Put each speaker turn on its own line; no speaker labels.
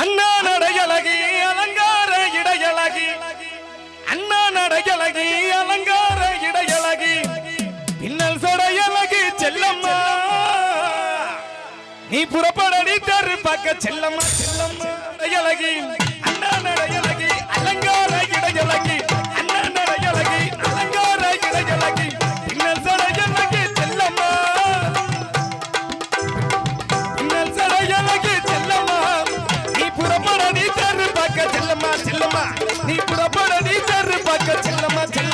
அண்ணா நடையழகி அலங்கார இடையழகி. அண்ணா நடையழகி அலங்கார இடையழகி. பின்னல் சடையழகி செல்லம்மா. நீ புறப்படடி தரு பார்க்க செல்லம்மா செல்லம்மா. நடையழகி அண்ணா நடையழகி அலங்கார இடையழகி. நீ தரு பக்க செல்லம்மா செல்லம்மா. நீ புறப்பட நீ தரு பக்க செல்லம்மா செல்ல